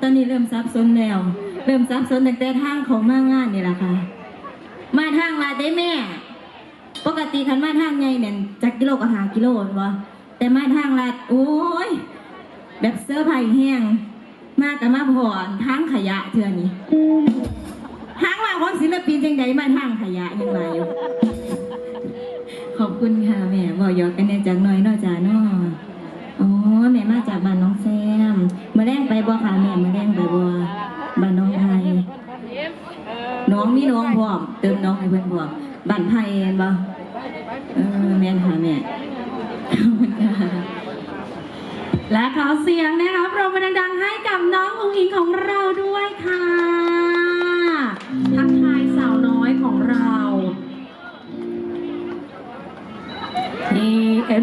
ตอนนี้เริ่มซับซ้อนแล้ว เริ่มซับซ้อนตั้งแต่ทางของมางานนี่แหละค่ะ มาทางลาดได้แม่ ปกติคันมาทางไงเนี่ยจากกิโลก็หากิโลแม่นบ่แต่มาทางลาดโอ้ย แบบเสื้อร์ไผ่แห้ง มาแต่มาพอนทางขยะเทื่อนี้ทางว่าของศิลปินจังใดมาทางขยะยังไงขอบคุณค่ะแม่บอกยอกกันเนี่ยจังหน่อยนอกจากนอ อ๋อแม่มาจากบ้านน้องแซมมาแรงไปบ่ค่ะแม่มาแรงไปบ่บ้านน้องไทยน้องมีน้องพร้อมเติมน้องให้เพื่อนพร้อมบ้านไทยเห็นบ่เออแม่ค่ะแม่ขอบคุณค่ะและขอเสียงนะคะปรบมือดังๆให้กับน้ององอิงของเราด้วยค่ะ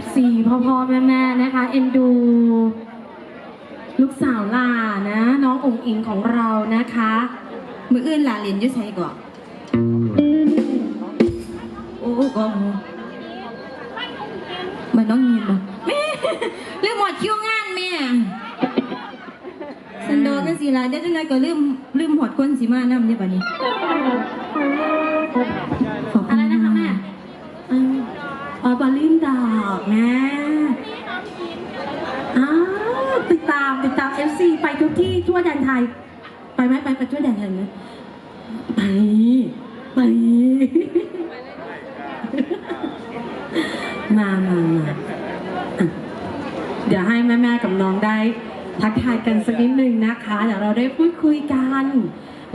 FC พ่อพ่อแม่แม่นะคะ เอ็นดู ลูกสาวล่านะ น้ององอิงของเรานะคะ มืออื่นหลานเรียนยู่ไสก่อนโอ้กองมันน้องยินบ่แม่ลืมหมดคิวงานแม่สันโดกันสิล่ะเดี๋ยวจังไดก็ลืมลืมหอดคนสิมานำเด้บัดนี้ ทุกที่ทั่วแดนไทย ไปไหมไปไปทั่วยแดนไทยไหมไปไปมามามาเดี๋ยวให้แม่ๆกับน้องได้ ทักทายกันสักนิดนึงนะคะ เดี๋ยวเราได้พูดคุยกัน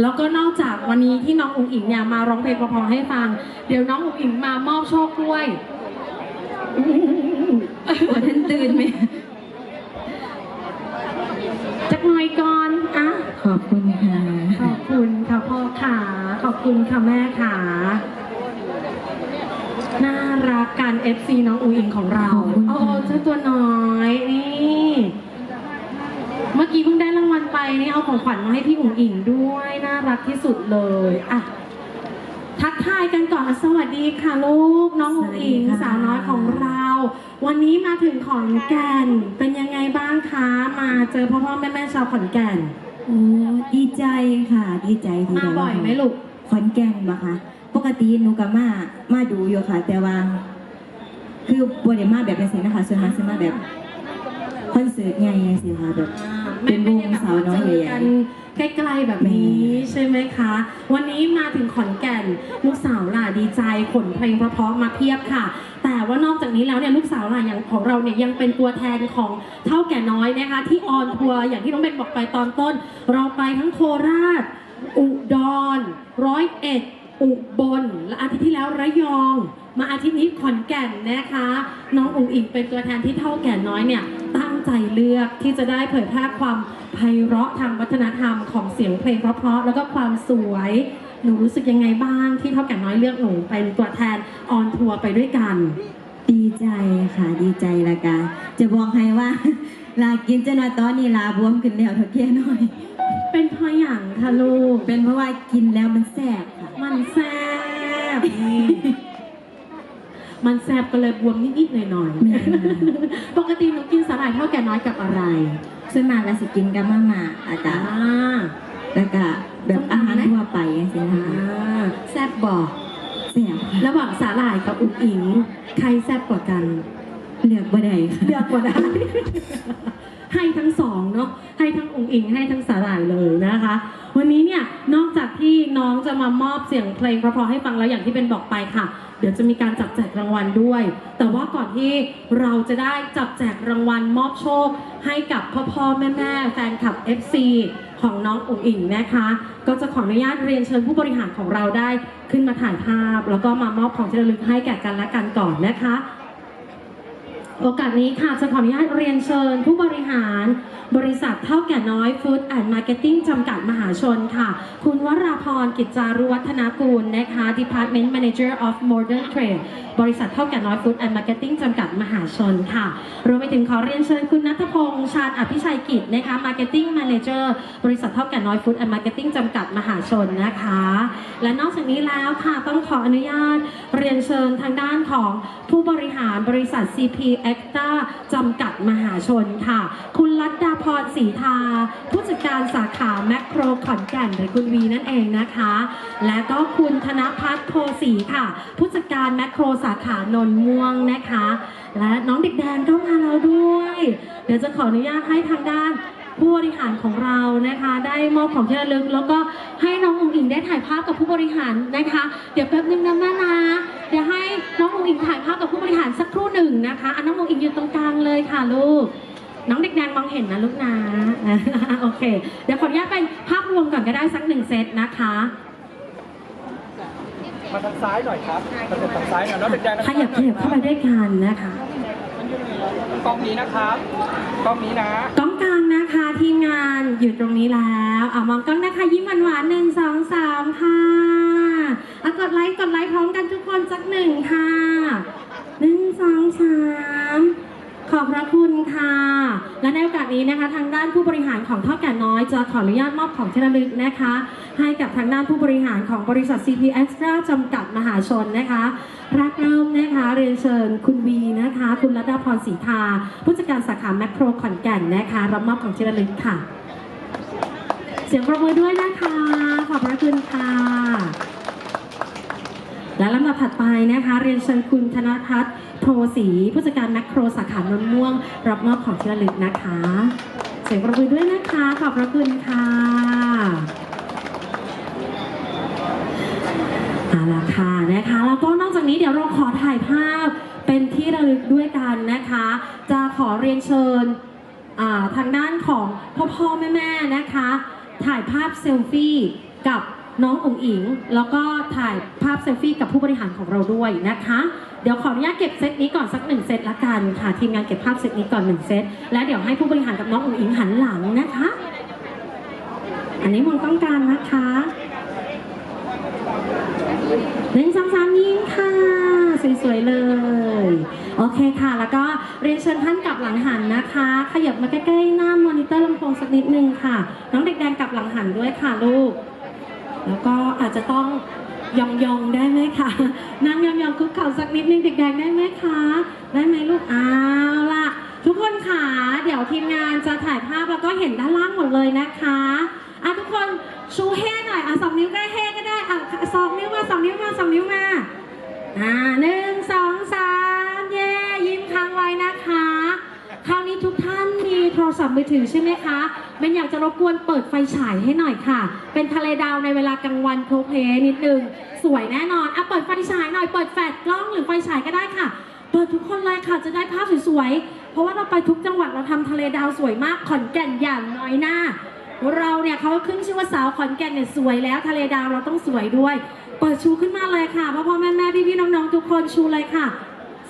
แล้วก็นอกจากวันนี้ที่น้องอุ๋งอิงเนี่ยมาร้องเพลงเพอๆให้ฟัง เดี๋ยวน้องอุ๋งอิงมามอบโชคด้วยบ่ทันตื่นแม่จักหน่ อยก่อนอะขอบคุณค่ะ ขอบคุณค่ะพ่อขาขอบคุณค่ะแม่ขาน่ารักกัน FC น้องอุ๋งอิงของเราขอบคุณค่ะ โอ้เจ้าตัวน้อยนี่ เมื่อกี้เพิ่งได้รางวัลไปนี่เอาของขวัญมาให้พี่อุ๋งอิงด้วยน่ารักที่สุดเลยอะทักทายกันก่อนสวัสดีค่ะลูกน้องอุ๋งอิงสาวน้อยของเรา วันนี้มาถึงขอนแก่นเป็นยังไงบ้างคะ มาเจอพ่อพ่อแม่แม่ชาวขอนแก่น โอ้ดีใจค่ะ ดีใจที่มาได้บ่อยไหมลูกขอนแก่นบ่คะปกติหนูก็มามาดูอยู่ค่ะ แต่ว่า คือบ่ได้มาแบบจังซี่นะคะส่วนมากสิมาแบบคอนเสิร์ตใหญ่จังซี่ค่ะแบบ เป็นวงสาวน้อยใหญ่ๆกันใกล้ๆแบบนี้ใช่ไหมคะ วันนี้มาถึงขอนแก่นลูกสาวล่ะดีใจขนเพลงเพราะๆมาเพียบค่ะ แต่ว่านอกจากนี้แล้วเนี่ยลูกสาวล่ะอย่างของเราเนี่ยยังเป็นตัวแทนของเท่าแก่น้อยนะคะ ที่ออนทัวร์อย่างที่น้องเบนบอกไปตอนต้น เราไปทั้งโคราช อุดรร้อยเอ็ดอุบลและอาทิตย์ที่แล้วระยอง มาอาทิตย์นี้ขอนแก่นนะคะ น้องอุ๋งอิงเป็นตัวแทนที่เท่าแก่น้อยเนี่ย ตั้งใจเลือกที่จะได้เผยแพร่ความไพเราะทางวัฒนธรรมของเสียงเพลงเพราะๆแล้วก็ความสวย หนูรู้สึกยังไงบ้างที่เท่าแก่น้อยเลือกหนูเป็นตัวแทนออนทัวร์ไปด้วยกัน ดีใจค่ะดีใจละกะจะบอกให้ว่า ลากินจะน้อยตอนนี้ลาบวมขึ้นแล้วเท่าแก่น้อย เป็นเพราะอย่างค่ะลูกเป็นเพราะว่ากินแล้วมันแซ่บค่ะมันแซ่บนี่ มันแซ่บก็เลยบวมนิดๆหน่อยแม่ๆปกติหนูกินสาหร่ายเท่าแก่น้อยกับอะไรส่วนมากเราสิกินกับมาม่าอากาอ่า แล้วก็แบบอาหารทั่วไปจังซี่นะอ่คะาแซ่บบอกแซ่บค่ะระหว่างสาหร่ายกับอุ๋งอิง ใครแซ่บกว่ากัน เลือกบ่ได้ค่ะเลือกกว่าได้ ให้ทั้งสองเนาะให้ทั้งอุ๋งอิงให้ทั้งสาหร่ายเลยนะคะ วันนี้เนี่ยนอกจากที่น้องจะมามอบเสียงเพลงเพราะๆให้ฟังแล้วอย่างที่เป็นบอกไปค่ะ เดี๋ยวจะมีการจับแจกรางวัลด้วย แต่ว่าก่อนที่เราจะได้จับแจกรางวัลมอบโชค ให้กับพ่อพ่อแม่แม่แฟนคลับ FC ของน้องอุ๋งอิงนะคะ ก็จะขออนุญาตเรียนเชิญผู้บริหารของเราได้ขึ้นมาถ่ายภาพ แล้วก็มามอบของที่ระลึกให้แก่กันและกันก่อนนะคะ โอกาสนี้ค่ะจะขออนุญาตเรียนเชิญผู้บริหาร บริษัทเท่าแก่น้อยฟู้ดแอนด์มาร์เก็ตติ้งจำกัดมหาชนค่ะ คุณวราพรกิจจารุวัฒนากูลนะคะ Department Manager of Modern Trade บริษัทเท่าแก่น้อยฟู้ดแอนด์มาร์เก็ตติ้งจำกัดมหาชนค่ะ รวมไปถึงขอเรียนเชิญคุณนัทพงษ์ชาญอภิชัยกิจนะคะ Marketing Manager บริษัทเท่าแก่น้อยฟู้ดแอนด์มาร์เก็ตติ้งจำกัดมหาชนนะคะ และนอกจากนี้แล้วค่ะต้องขออนุญาตเรียนเชิญทางด้านของผู้บริหารบริษัท CP a c t a จำกัดมหาชนค่ะ คุณลัดดาพรศรีทา ผู้จัดการสาขาแมคโครขอนแก่นหรือคุณวีนั่นเองนะคะ และก็คุณธนพัฒน์โพสีค่ะ ผู้จัดการแมคโครสาขานนท์ม่วงนะคะ และน้องเด็กแดงก็มาแล้วด้วย เดี๋ยวจะขออนุญาตให้ทางด้านผู้บริหารของเรานะคะ ได้มอบของที่ระลึก แล้วก็ให้น้องอุ๋งอิงได้ถ่ายภาพกับผู้บริหารนะคะ เดี๋ยวแป๊บนึงนะแม่นะเดี๋ยวให้น้องอุ๋งอิงถ่ายภาพกับผู้บริหารสักครู่หนึ่งนะคะอันน้องอุ๋งอิงอยู่ตรงกลางเลยค่ะลูก น้องเด็กแดงมองเห็นนะลูกนะโอเค เดี๋ยวขออนุญาตเป็นภาพรวมก่อนก็ได้สักหนึ่งเซตนะคะมาทางซ้ายหน่อยครับมาทางซ้ายหน่อยแล้วเด็กแดงขยับขยับเข้าไปด้วยกันนะคะกล้องนี้นะครับกล้องนี้นะกล้องกลางนะคะทีมงานอยู่ตรงนี้แล้วอะมองกล้องนะคะยิ้มหวานๆหนึ่งสองสามค่ะอะกดไลค์กดไลค์พร้อมกันทุกคนสักหนึ่งค่ะหนึ่งสองสาม ขอบพระคุณค่ะ และในโอกาสนี้นะคะ ทางด้านผู้บริหารของเท่าแก่น้อย จะขออนุญาตมอบของที่ระลึกนะคะ ให้กับทางด้านผู้บริหารของบริษัท CP Extra จำกัดมหาชนนะคะรักเริ่มนะคะเรียนเชิญคุณวีนะคะ คุณรัตดาพรศรีทาผู้จัดการสาขาแมคโครขอนแก่นนะคะ รับมอบของที่ระลึกค่ะ เสียงปรบมือด้วยนะคะ ขอบพระคุณค่ะ และลำดับถัดไปนะคะเรียนเชิญคุณธนทัศน์โทศรีผู้จัดการแมคโครสาขานนม่วง รับมอบของที่ระลึกนะคะ เสียงปรบมือด้วยนะคะ ขอบพระคุณค่ะเอาละค่ะนะคะแล้วก็นอกจากนี้เดี๋ยวเราขอถ่ายภาพเป็นที่ระลึกด้วยกันนะคะ จะขอเรียนเชิญทางด้านของพ่อพ่อแม่แม่นะคะ ถ่ายภาพเซลฟี่กับ น้ององอิง แล้วก็ถ่ายภาพเซลฟี่กับผู้บริหารของเราด้วยนะคะ เดี๋ยวขออนุญาตเก็บเซตนี้ก่อนสักหนึ่งเซตละกันค่ะ ทีมงานเก็บภาพเซตนี้ก่อนหนึ่งเซต แล้วเดี๋ยวให้ผู้บริหารกับน้ององอิงหันหลังนะคะ อันนี้มองต้องการนะคะหนึ่งสองสามยิ้มค่ะ สวยๆเลย โอเคค่ะ แล้วก็เรียนเชิญท่านกลับหลังหันนะคะ ขยับมาใกล้ๆหน้ามอนิเตอร์ลำโพงสักนิดนึงค่ะ น้องเด็กแดงกลับหลังหันด้วยค่ะลูก แล้วก็อาจจะต้องยองๆได้ไหมคะนั่งยองๆคุกเข่าสักนิดนึงเด็กแดงได้ไหมคะ ได้ไหมลูกอ้าวล่ะ ทุกคนค่ะเดี๋ยวทีมงานจะถ่ายภาพแล้วก็เห็นด้านล่างหมดเลยนะคะอะทุกคนชูเฮหน่อยอะสองนิ้วก็เฮก็ได้อะสองนิ้วมาสองนิ้วมาสองนิ้วมาอ่าหนึ่งสอง ศัพท์มือถือใช่ไหมคะเบนอยากจะรบกวนเปิดไฟฉายให้หน่อยค่ะ เป็นทะเลดาวในเวลากลางวันโพลเพลนิดนึง สวยแน่นอนอะเปิดไฟฉายหน่อย เปิดแฟลชกล้องหรือไฟฉายก็ได้ค่ะ เปิดทุกคนเลยค่ะ จะได้ภาพสวยๆ เพราะว่าเราไปทุกจังหวัดเราทำทะเลดาวสวยมาก ขอนแก่นอย่างน้อยหน้า เราเนี่ยเขาขึ้นชื่อว่าสาวขอนแก่นเนี่ยสวยแล้ว ทะเลดาวเราต้องสวยด้วย เปิดชูขึ้นมาเลยค่ะ พ่อพ่อแม่แม่พี่พี่ๆน้องๆทุกคนชูเลยค่ะ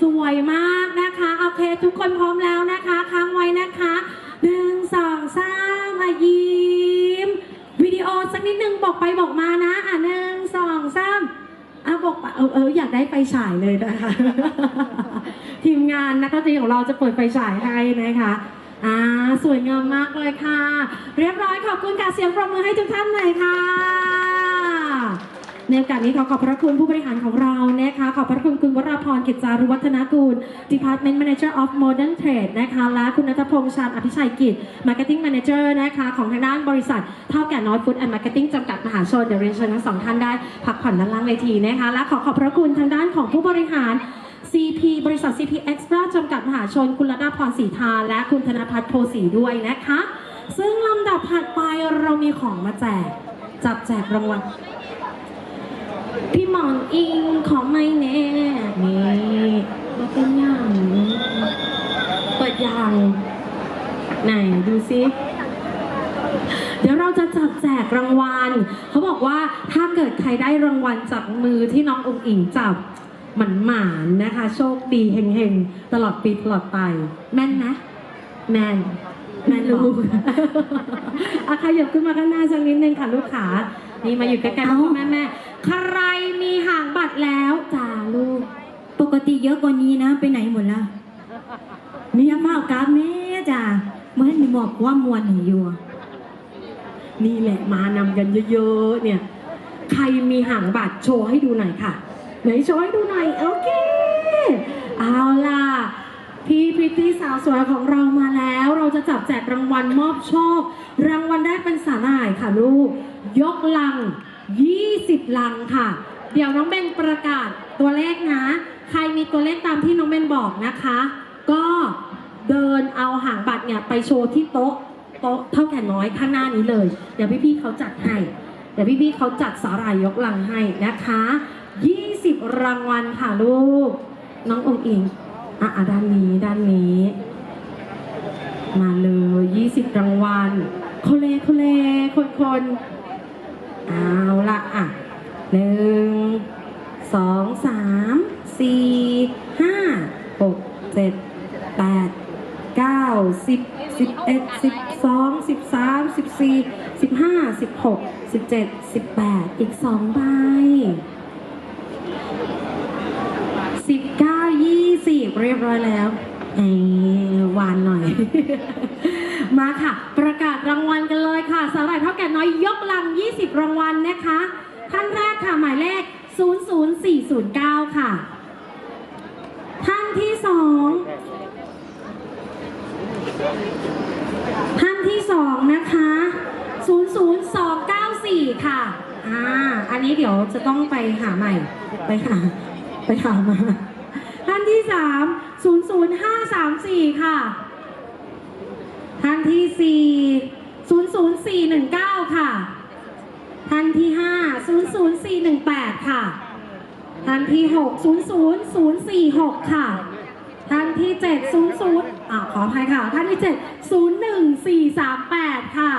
สวยมากนะคะ โอเค ทุกคนพร้อมแล้วนะคะ ค้างไว้นะคะ หนึ่งสองสามอะยิ้มวิดีโอสักนิดนึงบอกไปบอกมานะอะหนึ่งสองสามอะบอกเออเอออยากได้ไฟฉายเลยนะคะ ทีมงานนักดนตรีของเราจะเปิดไฟฉายให้นะคะอ่าสวยงามมากเลยค่ะ เรียบร้อยขอบคุณค่ะเสียงปรบมือให้ทุกท่านหน่อยค่ะ ในโอกาสนี้ขอขอบพระคุณผู้บริหารของเรานะคะขอบพระคุณคุณวราพรกิจจารุวัฒนกูล Department Manager of Modern Trade นะคะและคุณนัทพงษ์ชาญอภิชัยกิจ Marketing Manager นะคะของทางด้านบริษัทเท่าแก่น้อย Food and Marketing จำกัดมหาชนเดี๋ยวเรียนเชิญทั้งสองท่านได้พักผ่อนด้านล่างเวทีนะคะและขอขอบพระคุณทางด้านของผู้บริหาร CP บริษัท CP Extra จำกัดมหาชน คุณระดาพรศรีทา และคุณธนพัฒน์โพสีด้วยนะคะ ซึ่งลำดับถัดไปเรามีของมาแจก จับแจกรางวัล พี่หมอนอิงขอไม่แน่นี่ว่าเป็นอย่างเปิดยางไหนดูซิเดี๋ยวเราจะจับแจกรางวัล เขาบอกว่าถ้าเกิดใครได้รางวัลจากมือที่น้ององอิงจับหมันหมานนะคะ โชคดีเฮงๆ ตลอดปีตลอดไป แม่นนะ แม่นแม่ลูกอาขยับขึ้นมาข้างหน้าสักนิดนึงค่ะลูกขานี่มาอยู่ใกล้ๆพ่อแม่แม่ ใครมีหางบัตรแล้วจ้าลูก ปกติเยอะกว่านี้นะ ไปไหนหมดละมียาเฝ้ากาบแม่จ้ะเมื่อมีบอกว่ามวลหนอยู่ นี่แหละมานำกันเยอะๆเนี่ย ใครมีหางบัตรโชว์ให้ดูหน่อยค่ะ ไหนโชว์ให้ดูหน่อยโอเค เอาล่ะพี่พิตตี้สาวสวยของเรามาแล้ว เราจะจับแจกรางวัลมอบโชค รางวัลแรกเป็นสาหร่ายค่ะลูก ยกลัง 20 ลังค่ะ เดี๋ยวน้องเบนประกาศตัวเลขนะ ใครมีตัวเลขตามที่น้องเบนบอกนะคะ ก็เดินเอาหางบัตรเนี่ยไปโชว์ที่โต๊ะโต๊ะเท่าแก่น้อยข้างหน้านี้เลย เดี๋ยวพี่ๆเขาจัดให้ เดี๋ยวพี่ๆเขาจัดสาหร่ายยกลังให้นะคะ 20 รางวัลค่ะลูก น้ององค์อิงอะอะด้านนี้ด้านนี้ มาเลย 20 รางวัลโคเลโคเลคนคนๆ เอาละอะหนึ่งสองสามสี่ห้าหกเจ็ดแปดเก้าสิบสิบเอ็ดสิบสองสิบสามสิบสี่สิบห้าสิบหกสิบเจ็ดสิบแปดอีกสองใบสิบเก้ายี่สิบเรียบร้อยแล้ว เออหวานหน่อย มาค่ะ ประกาศรางวัลกันเลยค่ะสาหร่ายเท่าแก่น้อยยกลัง 20 รางวัลนะคะ ท่านแรกค่ะหมายเลข 00409 ค่ะ ท่านที่สองท่านที่สองนะคะ 00294 ค่ะ อ่า อันนี้เดี๋ยวจะต้องไปหาใหม่ ไปหา ไปหามา ท่านที่สาม 00534 ค่ะ ท่านที่ 4 00419 ค่ะ ท่านที่ 5 00418 ค่ะ ท่านที่ 6 00046 ค่ะ ท่านที่ 7 00อ่าขออภัยค่ะ ท่านที่ 7 01438 ค่ะ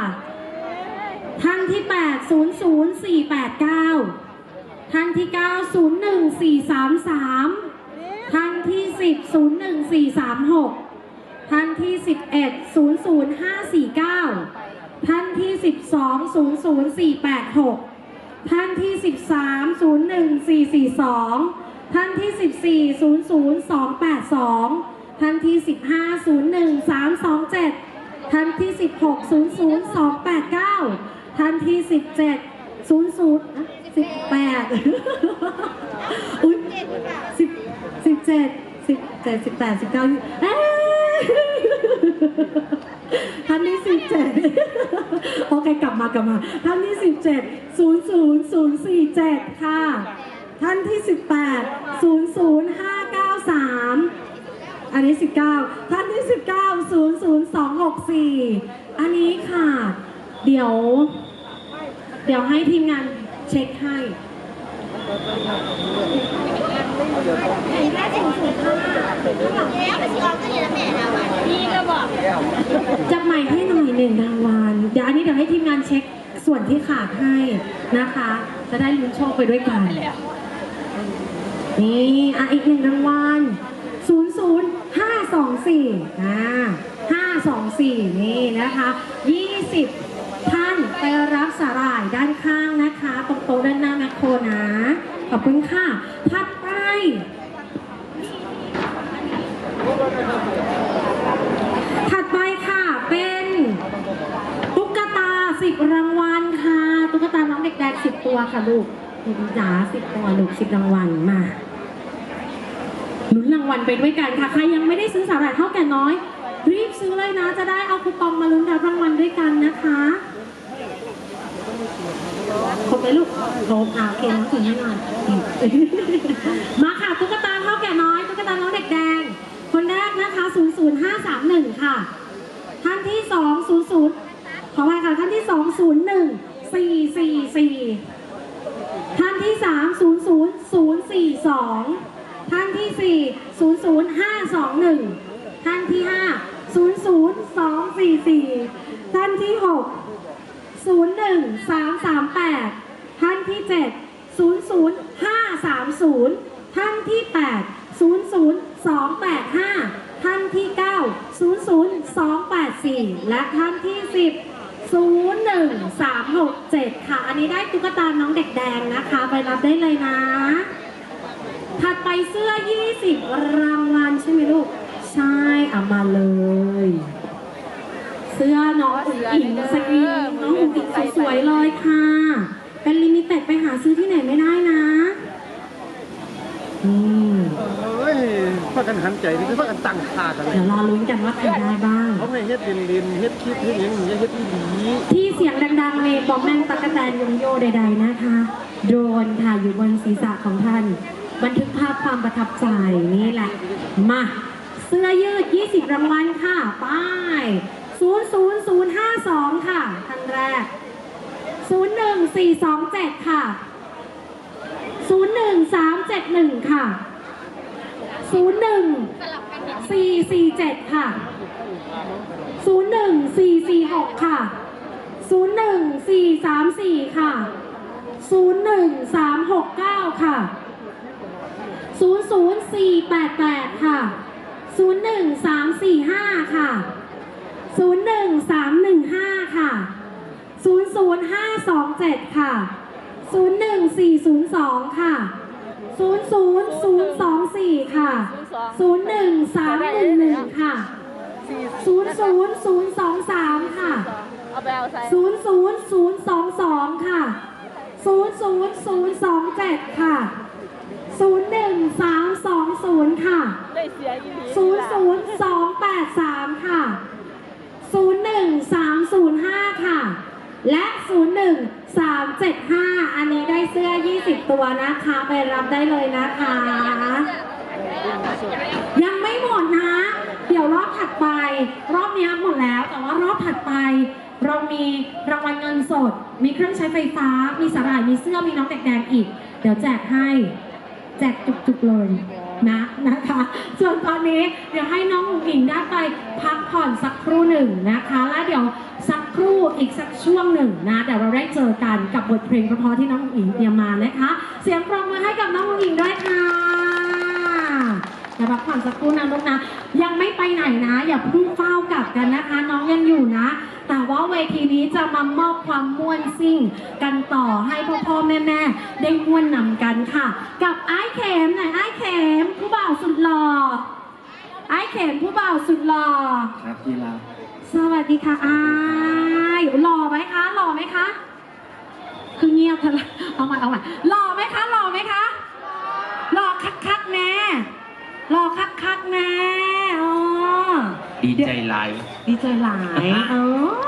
ท่านที่ 8 00489 ท่านที่ 9 01433 ท่านที่ 10 0 1 4 3 6 ท่านที่ 11 0 0 5 4 9 ท่านที่ 12 0 0 4 8 6 ท่านที่ 13 0 1 4 4 2 ท่านที่ 14 0 0 2 8 2 ท่านที่ 15 0 1 3 2 7 ท่านที่ 16 0 0 2 8 9 ท่านที่ 17ศูนย์ศูนย์สิบแปดอุ้ย สิบสิบเจ็ดสิบเจ็ดสิบแปดสิบเก้าเอ้ยท่านที่สิบเจ็ดโอเคกลับมากลับมาท่านที่สิบเจ็ดศูนย์ศูนย์ศูนย์สี่เจ็ดค่ะ ท่านที่สิบแปดศูนย์ศูนย์ห้าเก้าสามอันนี้สิบเก้าท่านที่สิบเก้าศูนย์ศูนย์สองหกสี่อันนี้ค่ะ เดี๋ยว เดี๋ยวให้ทีมงานเช็คให้ จับใหม่ให้หน่อยหนึ่งรางวัลเดี๋ยวอันนี้เดี๋ยวให้ทีมงานเช็คส่วนที่ขาดให้นะคะ จะได้ลุ้นโชคไปด้วยกัน นี่อะอีกหนึ่งรางวัลศูนย์ศูนย์ห้าสองสี่อ่าห้าสองสี่นี่นะคะยี่สิบท่านไปรับสาหร่ายด้านข้างนะคะ ตรงโต๊ะด้านหน้าแมคโครนะ ขอบคุณค่ะถัด ถัดไปค่ะ เป็นตุ๊กตาสิบรางวัลค่ะ ตุ๊กตาน้องเด็กแดงสิบตัวค่ะลูกจ๋าสิบตัวลูกสิบรางวัลมาลุ้นรางวัลไปด้วยกันค่ะ ใครยังไม่ได้ซื้อสาหร่ายเท่าแก่น้อย รีบซื้อเลยนะ จะได้เอาคูปองมาลุ้นรับรางวัลด้วยกันนะคะครบไหมลูกครบอ่าโอเคน้องถึงแน่นอนมา ตุ๊กตาเท่าแก่น้อย ตุ๊กตาน้องเด็กแดง คนแรกนะคะ 00531 ค่ะ ท่านที่ 200 ขออภัยค่ะ ท่านที่ 201 444 ท่านที่ 3 00042 ท่านที่ 4 00521 ท่านที่ 5 00244 ท่านที่ 6 01338 ท่านที่ 7 00530 ท่านที่ 8 00285 ท่านที่ 9 00284 และท่านที่ 10 01367 ค่ะ อันนี้ได้ตุ๊กตาน้องเด็กแดงนะคะ ไปรับได้เลยนะ ถัดไปเสื้อ 20 รางวัลใช่ไหมลูก ใช่เอามาเลย เสื้อน้องอุ๋งอิงสกรีนน้องอุ๋งอิงสวยๆเลยค่ะ เป็นลิมิเต็ดไปหาซื้อที่ไหนไม่ได้นะ อืมเอ้ยพากันหันใจนี่คือพากันตั้งค่ากันเลยเดี๋ยวรอลุ้นกันว่าใครได้บ้าง เขาให้เฮ็ดเด่นเด่นๆเฮ็ดคลิปเฮ็ดหยังอย่าเฮ็ดอีหลีที่เสียงดังๆในบอมแมงตะกะแตนยงโยใด ๆนะคะ โดรนค่ะอยู่บนศีรษะของท่าน บันทึกภาพความประทับใจนี่แหละ มาเสื้อยืด 20 รางวัลค่ะ ป้าย 00052 ค่ะท่านแรก 01427 ค่ะ 01371 ค่ะ 01447 ค่ะ 01446 ค่ะ 01434 ค่ะ 01369 ค่ะ 00488 ค่ะ 01345 ค่ะ 01315 ค่ะ 00527 ค่ะ 01402 ค่ะ 00024 ค่ะ 01311 ค่ะ 00023 ค่ะเอาไปเอาใส่00022 ค่ะ 00027 ค่ะ 01320 ค่ะได้เสียอีหลี00283 ค่ะ 01305 ค่ะ และ 01375 อันนี้ได้เสื้อ 20 ตัวนะคะ ไปรับได้เลยนะคะ ยังไม่หมดนะ เดี๋ยวรอบถัดไป รอบนี้หมดแล้ว แต่ว่ารอบถัดไป เรามีรางวัลเงินสด มีเครื่องใช้ไฟฟ้า มีสาหร่าย มีเสื้อ มีน้องแดงๆอีก เดี๋ยวแจกให้ แจกจุกๆเลย นะนะคะ ส่วนตอนนี้เดี๋ยวให้น้องอุ๋งอิงได้ไปพักผ่อนสักครู่หนึ่งนะคะ แล้วเดี๋ยวสักครู่อีกสักช่วงหนึ่งนะเดี๋ยวเราได้เจอกันกับบทเพลงเพราะๆที่น้องอุ๋งอิงเตรียมมานะคะ เสียงปรบมือให้กับน้องอุ๋งอิงด้วยค่ะเดี๋ยวพักผ่อนสักครู่นะลูกนะ ยังไม่ไปไหนนะ อย่าเพิ่งเฝ้ากลับกันนะคะ น้องยังอยู่นะ แต่ว่าเวทีนี้จะมามอบความม่วนซิ่ง กันต่อให้พ่อพ่อแม่แม่ได้ม่วนนำกันค่ะ กับไอ้เข็มไหนไอ้เข็มผู้บ่าวสุดหล่อไอ้เข็มผู้บ่าวสุดหล่อครับพี่ลาสวัสดีค่ะอายหล่อไหมคะหล่อไหมคะคือเงียบทะลเอาม่เอาม่หล่อไหมคะหล่อไหมคะหล่อคักคักแน่หล่อคักคักแน่อ๋อ ดีใจหลาย ดีใจหลาย เออ